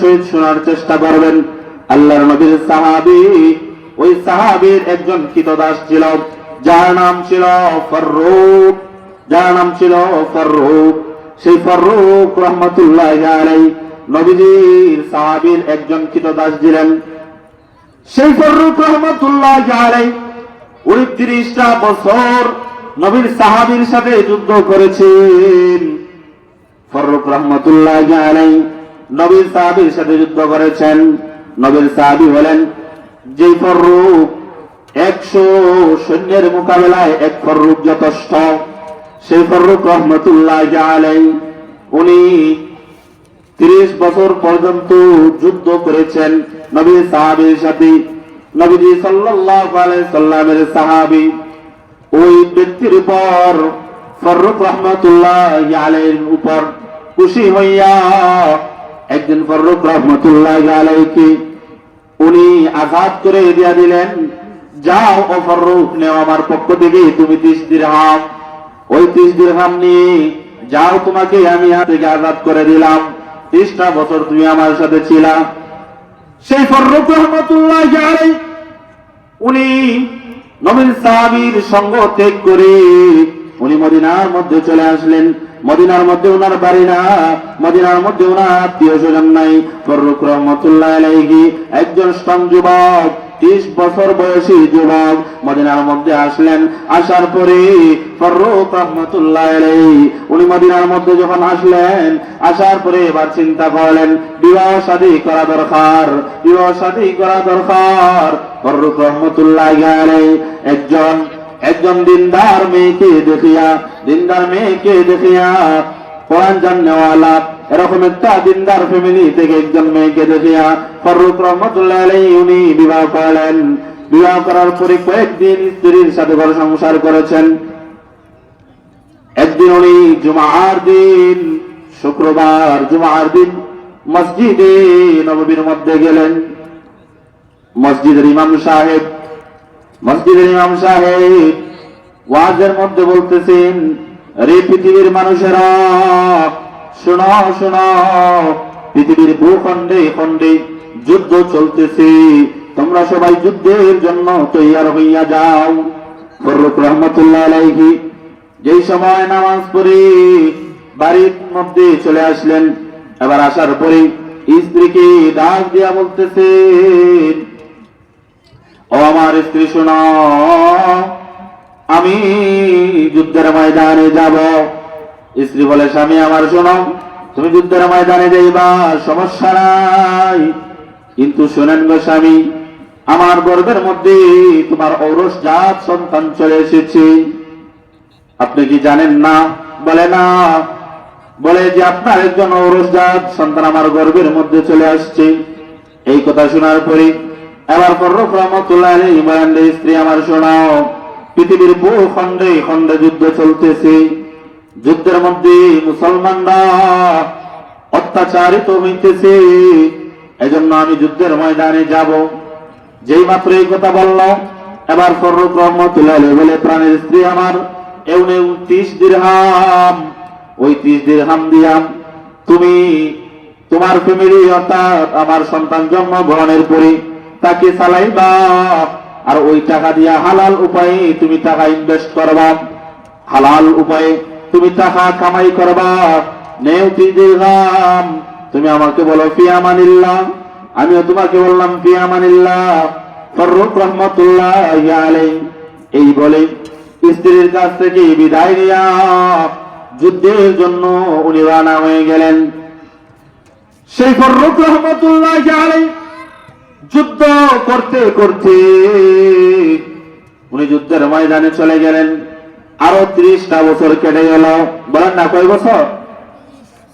সহিত শোনার চেষ্টা করবেন আল্লাহর নবীর সাহাবি। ওই সাহাবীর একজন কৃতদাস ছিল, যার নাম ছিল ফররুক। যার নাম ছিল ফররুক। সেই ফররুক রহমতুল্লাহ আলাই নবীজির সাহাবীর একজন কৃতদাস ছিলেন। সেই ফররুক রহমতুল্লাহ আলাই উনি তিরিশটা বছর নবীর সাহাবীর সাথে যুদ্ধ করেছেন। ফররুক রহমতুল্লাহ আলাই নবীর সাহাবীর সাথে যুদ্ধ করেছেন। নবীর সাহাবী হলেন যে ফররুক একশো সৈন্যের মোকাবেলায় এক ফররুক যথেষ্ট। সেই ফররুক রহমতুল্লাহ আলাই উনি তিরিশ বছর পর্যন্ত যুদ্ধ করেছেন নবীর সাহাবীর সাথে। নবীজি আলাইহি সাল্লামের সাহাবি। ওই ব্যক্তির উপর ফররুক রহমতুল্লাহ আলাইহির উপর খুশি হইয়া একদিন ফররুক রহমতুল্লাহ আলাইকে উনি আঘাত করে দিয়া দিলেন। যাও ও ফররুক নেও আমার পক্ষ থেকে, তুমি ত্রিশ দিরহাম। ওই ত্রিশ দিরহাম নিয়ে যাও তোমাকে, আমি হাত থেকে আঘাত করে দিলাম। ত্রিশটা বছর তুমি আমার সাথে ছিলা। সেই ফররুক রহমতুল্লাহ আলাই উনি নবীন সাহাবীর সঙ্গ ত্যাগ করে উনি মদিনার মধ্যে চলে আসলেন। মদিনার মধ্যে ওনার বাড়ি না, মদিনার মধ্যে ওনার আত্মীয় স্বজন নাই। ফররুক রহমতুল্লাহ একজন স্ট্রং যুবক, ত্রিশ বছর বয়সী যুবক মদিনার মধ্যে আসলেন। আসার পরে ফররুক রহমতুল্লাহ উনি মদিনার মধ্যে যখন আসলেন, আসার পরে এবার চিন্তা করলেন, বিবাহ শাদী করা দরকার, বিবাহ শাদী করা দরকার। ফররুক রহমতুল্লাহ একজন একজন দিনদার মেয়েকে দেখিয়া, দিনদার মেয়েকে দেখিয়া কোরআন জাননেওয়ালা, এরকম একটা দিনদার ফ্যামিলি থেকে একজন মেয়েকে দেখিয়া ফররুক রহমতুল্লাহ উনি বিবাহ করলেন। বিবাহ করার পরে কয়েকদিন স্ত্রীর সাথে ঘর সংসার করেছেন। একদিন উনি জুমার দিন, শুক্রবার জুমার দিন মসজিদে নববীর মধ্যে গেলেন। মসজিদের ইমাম সাহেব মসজিদের ইমাম সাহেব ওয়াজের মধ্যে বলতেছেন রে পৃথিবীর মানুষেরা, শোনো শোনো, পৃথিবীর ভূখণ্ডে খণ্ডে যুদ্ধ চলতেছে। তোমরা সবাই যুদ্ধের জন্য তৈয়ার হইয়া যাও। ফররুক রহমতুল্লাহ আলাইহি যেই সময় নামাজ পড়ে বাড়ির মধ্যে চলে আসলেন, এবার আসার পরে স্ত্রীকে ডাক দিয়া বলতেছেন ও আমার স্ত্রী, শোনো। আমি যুদ্ধের ময়দানে যাব। স্ত্রী বলে, স্বামী আমার, শোনো, তুমি যুদ্ধের ময়দানে যাইবা, সমস্যা নাই। কিন্তু শোনেন গো স্বামী, আমার গর্বের মধ্যে তোমার ঔরস জাত সন্তান চলে এসেছে। আপনি কি জানেন না? বলে না। বলে যে আপনার একজন ঔরসজাত সন্তান আমার গর্বের মধ্যে চলে আসছে। এই কথা শোনার পরে এবার ফররুক রহমতুল্লাহ আলাইহি বলেন রে, স্ত্রী আমার শোনাও। পৃথিবীর বহু খণ্ডে খণ্ডে যুদ্ধ চলতেছে। যুদ্ধের মধ্যে মুসলমানরা অত্যাচারিত হইতেছে। এজন্য আমি যুদ্ধের ময়দানে যাব। যেই মাত্র এই কথা বলল, এবার ফররুক রহমতুল্লাহ বলে, প্রাণের স্ত্রী আমার এউনে ত্রিশ দিরহাম। ওই ত্রিশ দিরহাম দিয়াম, তুমি তোমার ফ্যামিলি অর্থাৎ আমার সন্তান জন্ম গ্রহণের পরে তাকে চালাইবা। আর ওই টাকা দিয়া হালাল উপায়ে তুমি টাকা ইনভেস্ট করবা। হালাল উপায়ে তুমি টাকা কামাই করবা। নেও ত্রিশ তুমি আমাকে বলো ফিয়ামানিল্লাহ আমিও তোমাকে বললাম ফিয়ামানিল্লাহ ফররুক রহমতুল্লাহ এই বলে স্ত্রীর কাছ থেকে বিদায় নিয়া যুদ্ধের জন্য উনি রানা হয়ে গেলেন। সেই ফররুক রহমতুল্লাহ আলাই যুদ্ধ করতে করতে উনি যুদ্ধের ময়দানে চলে গেলেন। আরও ত্রিশটা বছর কেটে গেল। বলেন না, কয় বছর?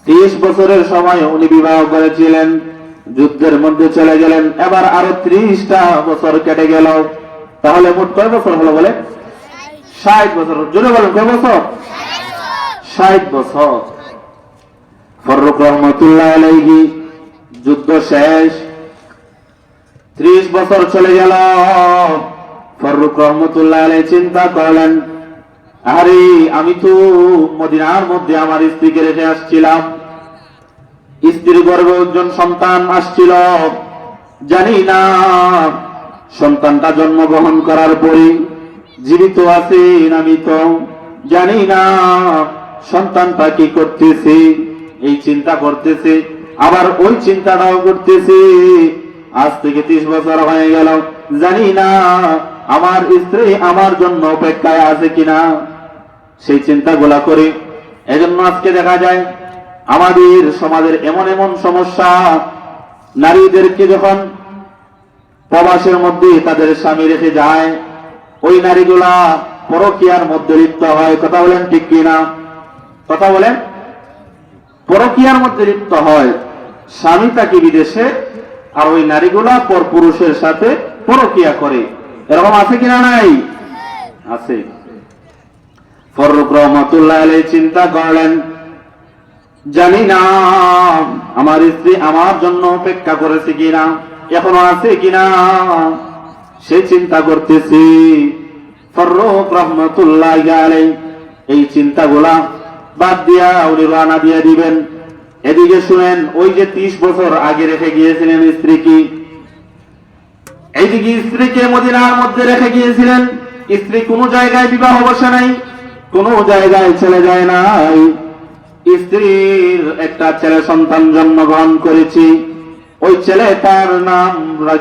ত্রিশ বছরের সময় উনি বিবাহ করেছিলেন, যুদ্ধের মধ্যে চলে গেলেন। এবার আরও ত্রিশটা বছর কেটে গেল। তাহলে মোট কয় বছর হলো বলে? ষাট বছর। জোরে বলেন, কয় বছর? ষাট বছর। ফররুক রহমতুল্লাহ আলাইহি, যুদ্ধ শেষ। ত্রিশ বছর চলে গেল। ফররুক রহমতুল্লাহ চিন্তা করলেন, আরে আমি তো মদিনার মধ্যে আমার স্ত্রীকে রেখে আসছিলাম। স্ত্রীর গর্ভে একজন সন্তান আসছিল। জানি না, সন্তানটা জন্মগ্রহণ করার পরে জীবিত আছে না মৃত, জানি না সন্তানটা কি করতেছে, এই চিন্তা করতেছে, আবার ওই চিন্তাটাও করতেছে। আজ থেকে ত্রিশ বছর হয়ে গেল। জানি না আমার স্ত্রী আমার জন্য অপেক্ষায় আছে কিনা। সেই চিন্তা চিন্তাগুলা করে। এজন্য আজকে দেখা যায়, আমাদের সমাজের এমন এমন সমস্যা নারীদেরকে যখন প্রবাসের মধ্যে তাদের স্বামী রেখে যায়, ওই নারীগুলা পরকিয়ার মধ্যে লিপ্ত হয়। কথা বলেন ঠিক কিনা? কথা বলেন। পরকিয়ার মধ্যে লিপ্ত হয়। স্বামী তাকে বিদেশে আর ওই নারীগুলা পর পুরুষের সাথে পরকিয়া করে। এরকম আছে কিনা নাই? আছে। ফরুক রহমতুল্লাহ আলাই চিন্তা করলেন, জানি না, আমার স্ত্রী আমার জন্য অপেক্ষা করেছে কিনা, এখনও আছে কিনা? সে চিন্তা করতেছি, ফরুক রহমতুল্লাহ আলাই এই চিন্তাগুলা বাদ দিয়া উনি রানা দিয়া দিবেন। এদিকে শুনেন, ওই যে ত্রিশ বছর আগে রেখে গিয়েছিলেন স্ত্রী কি এইদিকে স্ত্রীকে মদিনার মধ্যে রেখে গিয়েছিলেন। স্ত্রী কোন জায়গায় বিবাহ বসে নাই, কোন জায়গায় চলে যায় নাই। স্ত্রীর একটা ছেলে সন্তান জন্মগ্রহণ করেছি। ওই ছেলেটার নাম রা-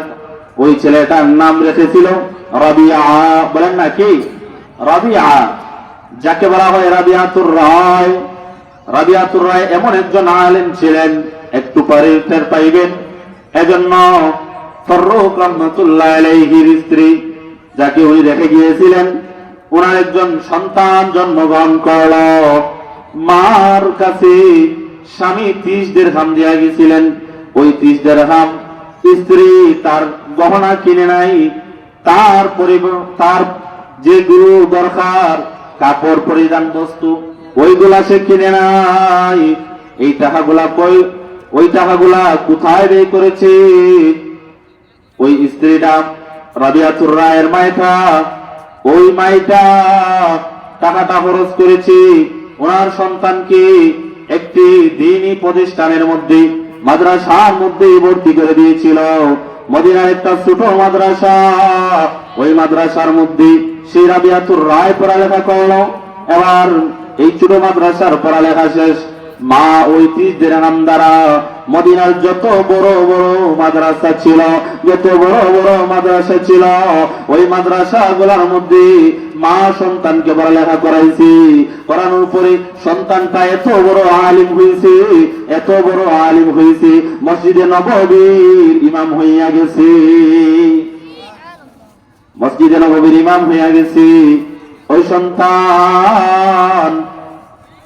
ওই ছেলেটার নাম রেখেছিল রবিয়া। বলেন না কি? রবিয়া। যাকে বলা হয় রাবিয়াতুর রায়। রাবিয়াতুর রায় এমন একজন আলেম ছিলেন, একটু পরে টের পাইবেন। এজন্য ফররুক রহমতুল্লাহ আলাইহির স্ত্রী, যাকে উনি রেখে গিয়েছিলেন ওনার একজন সন্তান জন্মগ্রহণ করল। মার কাছে স্বামী ত্রিশ দেড়হাম দিয়া গেছিলেন। ওই ত্রিশ দেড়হাম স্ত্রী তার গহনা কিনে নাই। তার তার যেগুলো দরকার, কাপড় পরিধান বস্তু ওইগুলা সে কিনে নাই। এই টাকাগুলা কই ওই টাকাগুলা কোথায় ব্যয় করেছে? ওই স্ত্রীটা রাবিয়াতুর রায়ের মাইটা ওই মাইটা টাকাটা খরচ করেছে। ওনার সন্তানকে একটি দিনই প্রতিষ্ঠানের মধ্যে, মাদ্রাসার মধ্যে ভর্তি করে দিয়েছিল। মদিনার একটা ছোট মাদ্রাসা। ওই মাদ্রাসার মধ্যে সেই রাবিয়াতুর রায় পড়ালেখা করল। এবার এই ছোট মাদ্রাসার পড়ালেখা শেষ। মা ত্রিশদের নাম দ্বারা মদিনার যত বড় বড় মাদ্রাসা ছিল, যত বড় বড় মাদ্রাসা ছিল, ওই মাদ্রাসা গুলার মধ্যে মা সন্তানকে পড়ালেখা করাইছি। করানোর পরে সন্তানটা এত বড় আলিম হয়েছে এত বড় আলিম হয়েছে মসজিদে নববীর ইমাম হইয়া গেছে। মসজিদে নববীর ইমাম হইয়া গেছে। ওই সন্তান।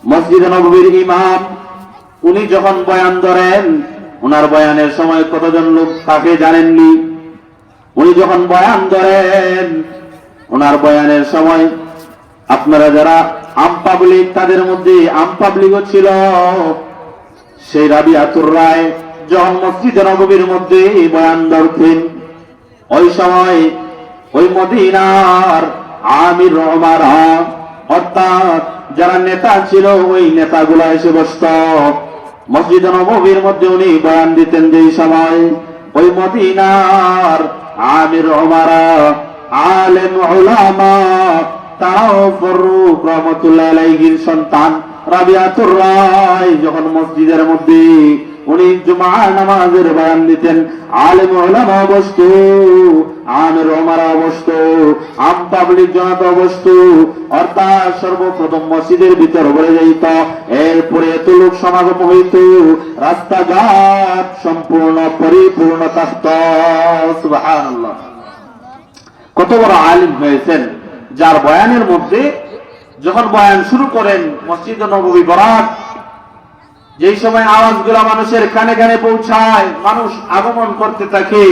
মসজিদ নববীর ইমাম, উনি যখন বয়ান ধরেন ওনার বয়ানের সময় কতজন লোক তাকে জানেননি? উনি যখন বয়ান ধরেন ওনার বয়ানের সময় আপনারা যারা আম পাবলিক, তাদের মধ্যে আম পাবলিকও ছিল। সেই রাবি আতুর রায় যখন মসজিদ নববীর মধ্যে বয়ান ধরতেন, ওই সময় ওই মদিনার আমির রহমার অর্থাৎ যারা নেতা ছিল, ওই নেতাগুলা এসে বসত। মসজিদ নবীর মধ্যে উনি বয়ান দিতেন যেই সময়, ওই মদিনার আমির রহমারা আলেম ওলামা তারাও ফরুক রহমতুল্লাহ সন্তান। রাবিয়াতুর রায় যখন মসজিদের মধ্যে উনি জুমা নামাজের বয়ান দিতেন, আলেম ওলামা বসত আমের ওমারা আম পাবলিক জনতা বসত অর্থাৎ সর্বপ্রথম মসজিদের ভিতর বলে যাইত, এরপরে এত লোক সমাগম হইত, রাস্তাঘাট সম্পূর্ণ পরিপূর্ণ থাকত কত বড় আলিম হয়েছেন, যার বয়ানের মধ্যে যখন বয়ান শুরু করেন, মসজিদ নবী বরাক যেই সময় আওয়াজগুলা মানুষের কানে কানে পৌঁছায়, মানুষ আগমন করতে থাকে,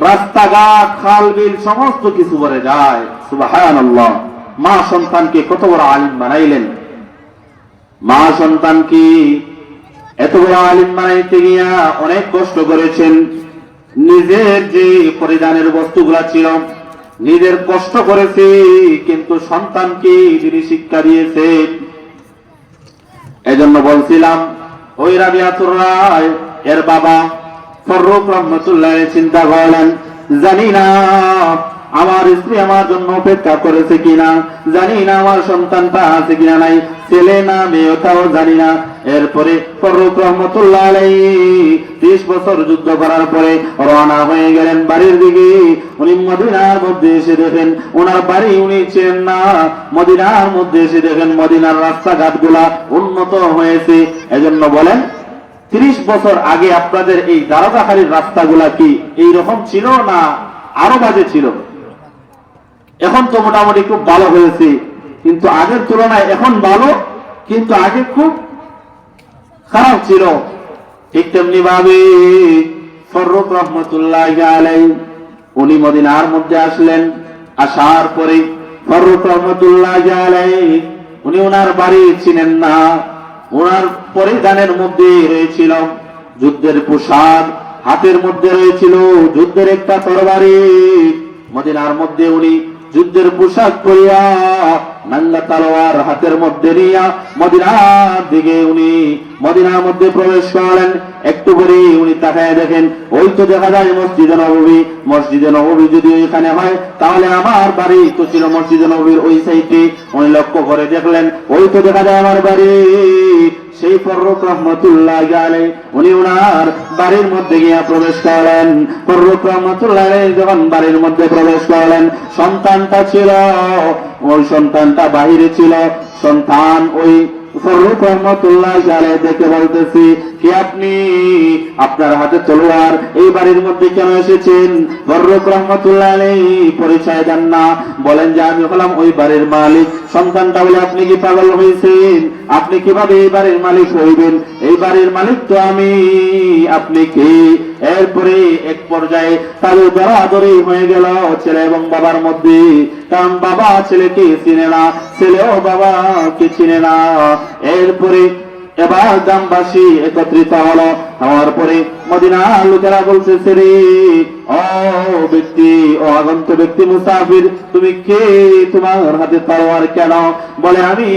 রাস্তাঘাট, খাল, বিল, সমস্ত কিছু ভরে যায়। মা সন্তানকে কত বড় আলিম বানাইলেন। মা সন্তানকে এত বড় আলিম বানাইতে গিয়া অনেক কষ্ট করেছেন। নিজের যে পরিধানের বস্তুগুলা ছিল নিজের কষ্ট করেছে, কিন্তু সন্তানকে তিনি শিক্ষা দিয়েছেন এজন্য বলছিলাম, ওই রাবিয়াতুর রায়, এর বাবা ফররুক রহমতুল্লাহ চিন্তা করলেন জানি না আমার স্ত্রী আমার জন্য অপেক্ষা করেছে কিনা, জানি না আমার সন্তানটা আছে কিনা নাই, ছেলে না মেয়ে তাও জানি না। এরপরে ফররুক রহমতুল্লাহ আলাই ত্রিশ বছর যুদ্ধ করার পরে রওনা হয়ে গেলেন বাড়ির দিকে। উনি মদিনার মধ্যে এসে দেখেন ওনার বাড়ি উনি চেন না। মদিনার মধ্যে এসে দেখেন মদিনার রাস্তাঘাটগুলা উন্নত হয়েছে। এজন্য বলেন, তিরিশ বছর আগে আপনাদের এই দারোগাখালির রাস্তাগুলা কি এই রকম ছিল না আরও বাজে ছিল? এখন তো মোটামুটি খুব ভালো হয়েছে। কিন্তু আগের তুলনায় এখন ভালো, কিন্তু আগে খুব খারাপ ছিল ঠিক তেমনি ভাবে ফররুক রহমতুল্লাহ আলাই, উনি মদিনার মধ্যে আসলেন, আসার পরে ফররুক রহমতুল্লাহ আলাই, উনি ওনার বাড়ি ছিলেন না ওনার পরিধানের মধ্যে রয়েছিল যুদ্ধের পোশাক, হাতের মধ্যে রয়েছিল যুদ্ধের একটা তরবারি, মদিনার মধ্যে উনি যুদ্ধের পোশাক পরিয়া নাঙ্গা তালোয়ার হাতের মধ্যে নিয়া মদিনার দিকে উনি মদিনার মধ্যে প্রবেশ করলেন। একটু করে উনি তাকায় দেখেন, ওই তো দেখা যায় মসজিদে নবী মসজিদে নবী যদি ওইখানে হয়, তাহলে আমার বাড়ি তো ছিল মসজিদে নবীর ওই সাইডে। উনি লক্ষ্য করে দেখলেন, ওই তো দেখা যায় আমার বাড়ি। সেই ফররুক রহমতুল্লাহ গেলে উনি ওনার বাড়ির মধ্যে গিয়া প্রবেশ করলেন। ফররুক রহমতুল্লাহ যখন বাড়ির মধ্যে প্রবেশ করলেন, সন্তানটা ছিল ওই সন্তানটা বাহিরে ছিল। সন্তান ওই আপনি? আপনি কি পাগল হয়েছেন আপনি কীভাবে এই বাড়ির মালিক হইবেন? এই বাড়ির মালিক তো আমি। আপনি কে? এরপরে এক পর্যায়ে তাদের দরাদরি হয়ে গেল ছেলে এবং বাবার মধ্যে। কারণ বাবা ছেলেকে চিনে না, ছেলেও বাবাকে চিনে না। এরপরে এবার গ্রামবাসী একত্রিত হলো। হওয়ার পরে মদিনা লোকেরা বলতেছে রে ও ব্যক্তি, ও আগন্ত ব্যক্তি মুসাফির, তুমি কে? তোমার হাতে তলোয়ার কেন? বলে, আমি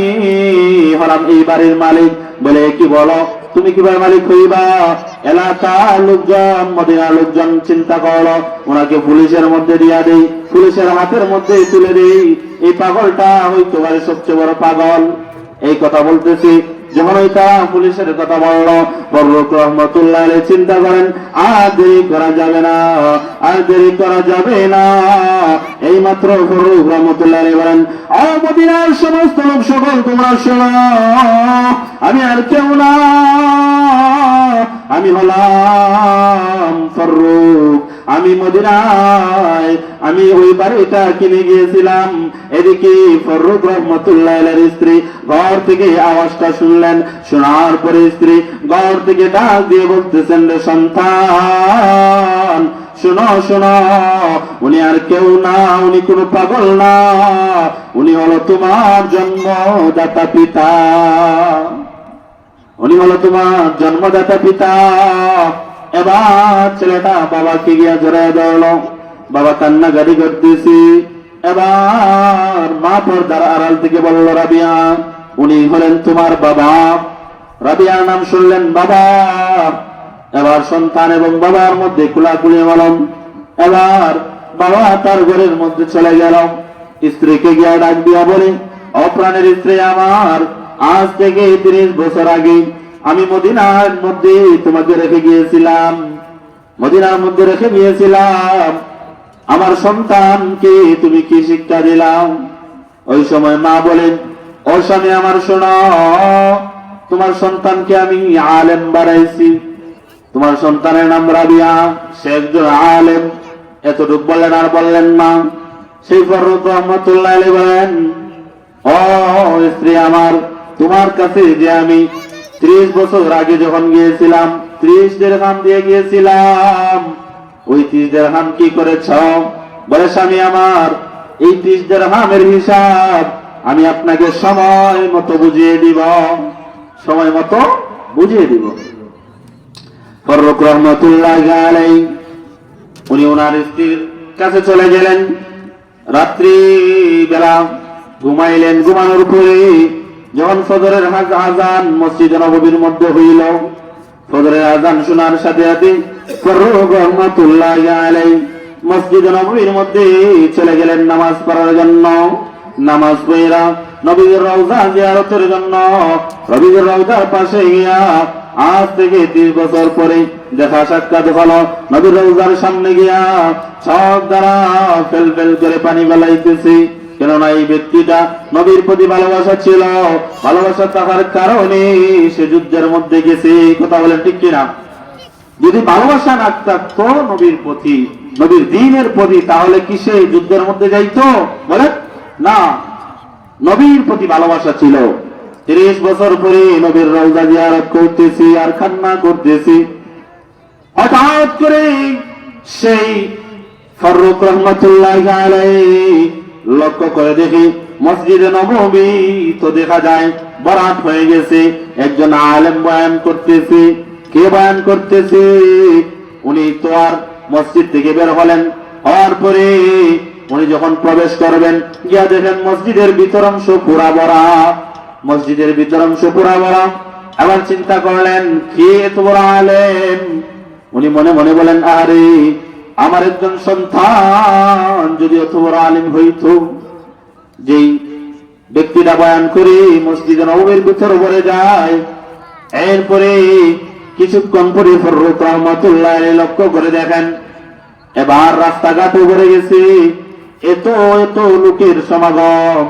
হলাম এই বাড়ির মালিক। বলে, কি বলো? তুমি কীভাবে মালিক হইবা? এলাকার লোকজন? মদিনার লোকজন চিন্তা করল, ওনাকে পুলিশের মধ্যে দিয়া দেই, পুলিশের হাতের মধ্যে তুলে দেই। এই পাগলটা সবচেয়ে বড় পাগল। এই কথা বলতেছি যখন ওই তারা পুলিশের কথা বলল রহমতুল্লাহ চিন্তা করেন, আর দেরি করা যাবে না, আর দেরি করা যাবে না। এই মাত্র ফররুক রহমতুল্লাহ বলেন ও মদিনার সমস্ত লোক সকল তোমরা শোনো, আমি আর কেউ না। আমি হলাম ফররুক আমি মদিনায়, আমি ওই বাড়িটা কিনে গিয়েছিলাম। এদিকে ফররুক রহমতুল্লাহ স্ত্রী ঘর থেকে আওয়াজটা শুনলেন, শোনার পরে স্ত্রী ঘর থেকে ডাক দিয়ে বলতেছেন, রে সন্তান, শোনো শোনো, উনি আর কেউ না, উনি কোনো পাগল না, উনি হলো তোমার জন্মদাতা পিতা। উনি হলো তোমার জন্মদাতা পিতা। এবার ছেলেটা বাবাকে গিয়া জড়াই ধরল। বাবা কান্না গাড়ি করতেছি। এবার মা পর্দার আড়াল থেকে বলল, রাবিয়া, উনি হলেন তোমার বাবা। রাবিয়ার নাম শুনলেন বাবা। এবার সন্তান এবং বাবার মধ্যে কুলা কুলাকুলি হলাম। এবার বাবা তার ঘরের মধ্যে চলে গেল। স্ত্রীকে গিয়া ডাক দিয়া বলে, অপ্রাণের স্ত্রী আমার আজ থেকে তিরিশ বছর আগে আমি মদিনার মধ্যে তোমাকে রেখে গিয়েছিলাম। মদিনার মধ্যে রেখে গিয়েছিলাম। আমার সন্তানকে তুমি কি শিক্ষা দিলাম? ওই সময় মা বলেন, ও স্বামী আমার শোনো, তোমার সন্তানকে আমি আলেম বানাইছি। তোমার সন্তানের নাম রাবিয়া, সে একজন আলেম। এতটুক বললেন আর বললেন না। সেই ফরুক রহমতুল্লাহ বলেন, ও স্ত্রী আমার তোমার কাছে যে আমি ত্রিশ বছর আগে যখন গিয়েছিলাম, ত্রিশ দেড়হাম দিয়ে গিয়েছিলাম। ওই ত্রিশ দেড়হাম কি করেছ? বলে, স্বামী আমার, এই ত্রিশ দেড়হামের হিসাব আমি আপনাকে সময় মতো বুঝিয়ে দিব। সময় মতো বুঝিয়ে দিব। ফররুক রহমতুল্লাহ আলাই উনি ওনার স্ত্রীর কাছে চলে গেলেন। রাত্রি বেলা ঘুমাইলেন, ঘুমানোর পরে যখন ফজরের হাজ আজান মসজিদ নববীর মধ্যে হইল ফজরের আজান শোনার সাথে সাথে মসজিদ নববীর মধ্যে চলে গেলেন নামাজ পড়ার জন্য। নামাজ পড়া নবীর রওজা জিয়ারতের জন্য। নবীর রওজার পাশে গিয়া আজ থেকে ত্রিশ বছর পরে দেখা সাক্ষাৎ হলো। নবীর রওজার সামনে গিয়া সব দ্বারা ফেল ফেল করে পানি বেলাইতেছি কেননা এই ব্যক্তিটা নবীর প্রতি ভালোবাসা ছিল। ভালোবাসা থাকার কারণে সে যুদ্ধের মধ্যে গেছে। কথা বলেন ঠিক কিনা? যদি ভালোবাসা না থাকতো নবীর প্রতি, নবীর দিনের প্রতি, তাহলে কি সে যুদ্ধের মধ্যে যাইতো? বলেন, না। নবীর প্রতি ভালোবাসা ছিল। তিরিশ বছর পরে নবীর রওজা জিয়ারত করতেছি আর খান্না করতেছি। হঠাৎ করে সেই ফরুক রহমতুল্লাহ লক্ষ্য করে দেখি মসজিদে নববী তো দেখা যায়, বরাত হয়ে গেছে, একজন আলেম বয়ান করতেছে। কে বয়ান করতেছে? উনি তো আর মসজিদ থেকে বের হলেন। হওয়ার পরে উনি যখন প্রবেশ করবেন, গিয়া দেখেন মসজিদের ভিতর অংশ পুরা ভরা। মসজিদের ভিতর অংশ পুরা ভরা। আবার চিন্তা করলেন, কে এত বড় আলেম? উনি মনে মনে বলেন, আরে, আমার একজন সন্তান যদি অত বড় আলিম হইত। যেই ব্যক্তিটা বয়ান করে, মসজিদে নবমের ভিতর ভরে যায়। এরপরে কিছুক্ষণ পরে ফররুক রহমতুল্লাহ লক্ষ্য করে দেখেন, এবার রাস্তাঘাট ভরে গেছে। এত এত লোকের সমাগম।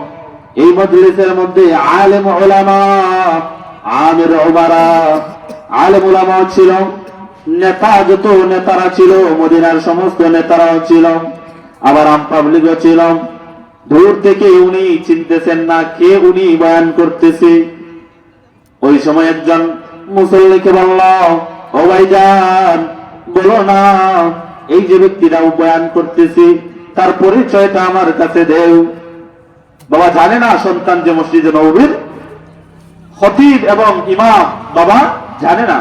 এই মজলিসের মধ্যে আলেম ওলামা আমের ওমারা আলেম ওলামাও ছিল, নেতা যত নেতারা ছিল, মদিনার সমস্ত নেতারাও ছিল, আবার আম পাবলিকও ছিল। দূর থেকে উনি চিনতেছেন না কে উনি বয়ান করতেছে। ওই সময় একজন মুসল্লিকে বলল, ও ভাইজান, বলো না, এই যে ব্যক্তিটা বয়ান করতেছি, তার পরিচয়টা আমার কাছে দেও। বাবা জানে না সন্তান যে মসজিদে নবীর খতিব এবং ইমাম, বাবা জানে না।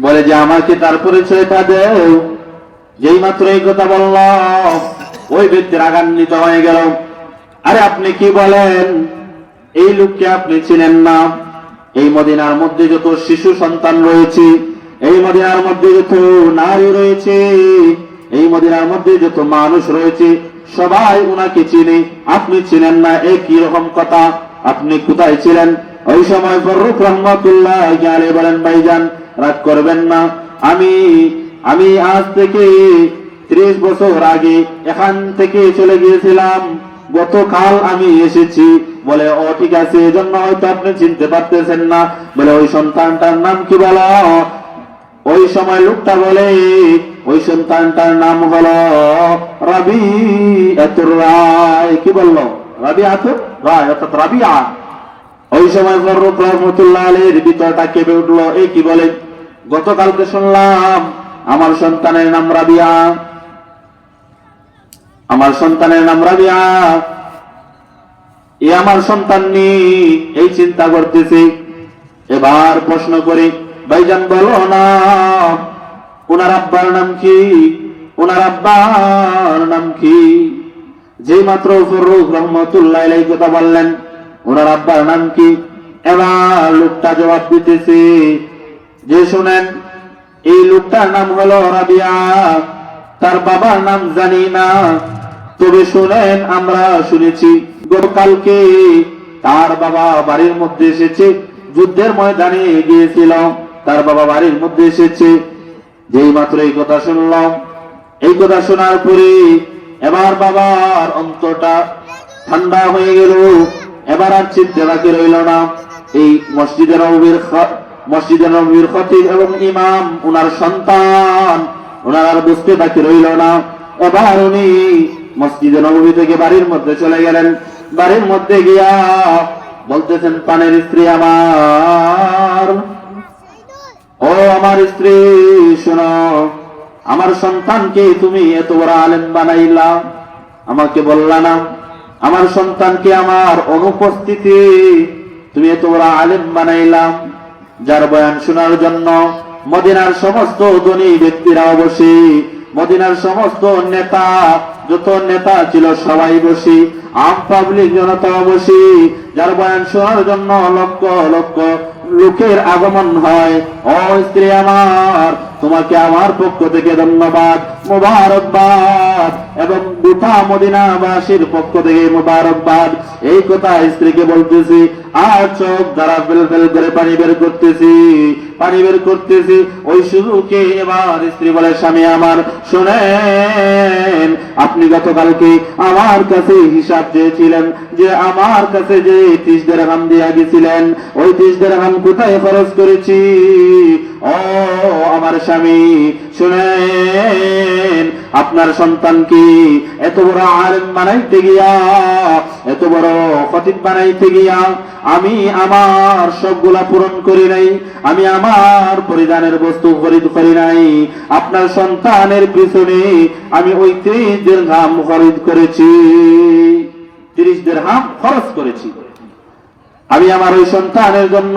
বলে যে, আমাকে তার পরিচয়টা দেও। যেই মাত্র এই কথা বলল ওই ব্যক্তি রাগান্বিত হয়ে গেল। আরে আপনি কি বলেন? এই লোককে আপনি চিনেন না। এই মদিনার মধ্যে যত শিশু সন্তান রয়েছে, এই মদিনার মধ্যে যত নারী রয়েছে, এই মদিনার মধ্যে যত মানুষ রয়েছে, সবাই উনাকে চিনে। আপনি চিনেন না, এ কি রকম কথা? আপনি কোথায় ছিলেন? ওই সময় ফরুক রহমতুল্লাহ বলেন, ভাইজান, রাগ করবেন না। আমি আমি আজ থেকে ত্রিশ বছর আগে এখান থেকে চলে গিয়েছিলাম। গতকাল আমি এসেছি। বলে, ও, ঠিক আছে, এজন্য হয়তো আপনি চিনতে পারতেছেন না। বলে, ওই সন্তানটার নাম কি বলো? ওই সময় লোকটা বলে, ওই সন্তানটার নাম হলো রবি এতুর রায়। কি বলল? রবি আতুর রায়, অর্থাৎ রাবিয়া। ওই সময় ফররুক রহমতুল্লাহ আলীর ভিতরটা কেঁপে উঠল। এই কি বলে? গতকালকে শুনলাম, আমার সন্তানের নাম রাবিয়া। আমার সন্তানের নাম রাবিয়া। এ আমার সন্তান নেই এই চিন্তা করতেছে। এবার প্রশ্ন করি, ভাইজান বলো না, ওনার আব্বার নাম কি? ওনার আব্বার নাম কি? যেই মাত্র রহমতুল্লাহ কথা বললেন, ওনার আব্বার নাম কি? এবার লোকটা জবাব দিতেছে, যে শুনেন, এই লোকটার নাম হলো রাবিয়া। তার বাবার নাম জানি না তবে শুনেন, আমরা শুনেছি, গতকালকে তার বাবা বাড়ির মধ্যে এসেছে। যুদ্ধের ময়দানে গিয়েছিল তার বাবা বাড়ির মধ্যে এসেছে। যেই মাত্র এই কথা শুনলাম, এই কথা শোনার পরে এবার বাবার অন্তরটা ঠান্ডা হয়ে গেল, এবার আর চিন্তা বাকি রইল না। এই মসজিদের নবীর মসজিদের নবীর খতিব এবং ইমাম, উনার সন্তান ওনার আর বুঝতে বাকি রইল না। এবার উনি মসজিদে নবী থেকে বাড়ির মধ্যে চলে গেলেন। বাড়ির মধ্যে গিয়া বলতেছেন, পানের স্ত্রী আমার। ও আমার স্ত্রী, শোনো, আমার সন্তানকে তুমি এত বড় আলেম বানাইলা। আমাকে বললা না, আমার সন্তানকে আমার অনুপস্থিতি তুমি এত বড় আলেম বানাইলাম যার বয়ান শোনার জন্য মদিনার সমস্ত ধনী ব্যক্তিরা বসে মদিনার সমস্ত নেতা, যত নেতা ছিল সবাই বসি, আম পাবলিক জনতা বসি। যার বয়ান শোনার জন্য লক্ষ লক্ষ লোকের আগমন হয়। ও স্ত্রী আমার, তোমাকে আমার পক্ষ থেকে ধন্যবাদ। মোবারকবাদ। এবং গোটা মদিনাবাসীর পক্ষ থেকে মোবারকবাদ। এই কথা স্ত্রীকে বলতেছি, আর চোখ দ্বারা ফেল ফেল করে পানি বের করতেছি, পানি বের করতেছি। ওই সুযোগে এবার স্ত্রী বলে, স্বামী আমার, শোনেন, আপনি গতকালকে আমার কাছে হিসাব চেয়েছিলেন যে আমার কাছে যে ত্রিশ দেড় দিয়া গেছিলেন, ওই ত্রিশ দেড় কোথায় খরচ করেছি? ও আমার স্বামী, শুনেন, আপনার সন্তান কি এত বড় আলেম বানাইতে গিয়া, এত বড় খতিব বানাইতে গিয়া আমি আমার সবগুলা পূরণ করি নাই, আমি আমার পরিধানের বস্তু খরিদ করি নাই, আপনার সন্তানের পিছনে আমি ত্রিশ ঘাম খরিদ করেছি তিরিশ হাম খরচ করেছি। আমি আমার ওই সন্তানের জন্য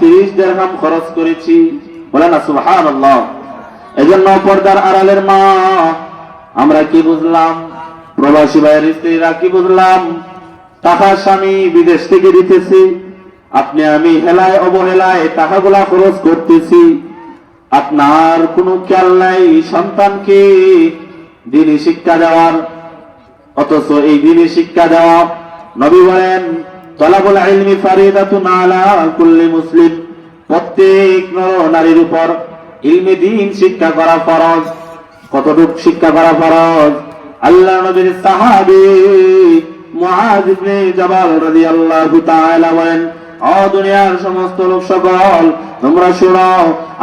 তিরিশ দেড়হাম খরচ করেছি। বলে না সুহান এজন্য পর্দার আড়ালের মা, আমরা কি বুঝলাম? প্রবাসী ভাইয়ের স্ত্রীরা কি বুঝলাম? টাকা স্বামী বিদেশ থেকে দিতেছি, আপনি আমি হেলায় অবহেলায় টাকাগুলা খরচ করতেছি। আপনার কোনো খেয়াল নাই, সন্তানকে দিনই শিক্ষা দেওয়ার, অথচ এই দিনে শিক্ষা দেওয়া, নবী বলেন, তলাবুল ইলমি ফারিদাতুন আলা কুল্লি মুসলিম। প্রত্যেক নর নারীর উপর ইলমে দিন শিক্ষা করা ফরজ। কতটুকু শিক্ষা করা ফরজ? আল্লাহ নবীর সাহাবী ইবনে জাবাল রাদিয়াল্লাহু তাআলা বলেন ও দুনিয়ার সমস্ত লোক সকল, তোমরা শোনো,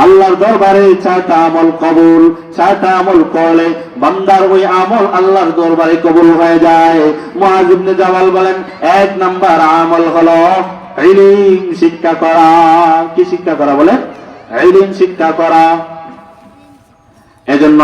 আল্লাহর দরবারে চারটা আমল কবুল। চারটা আমল করলে বান্দার ওই আমল আল্লাহর দরবারে কবুল হয়ে যায়। মুআজ ইবনে জাবাল বলেন, এক নাম্বার আমল হলো ইলম শিক্ষা করা। কি শিক্ষা করা বলে ইলিম শিক্ষা করা। এজন্য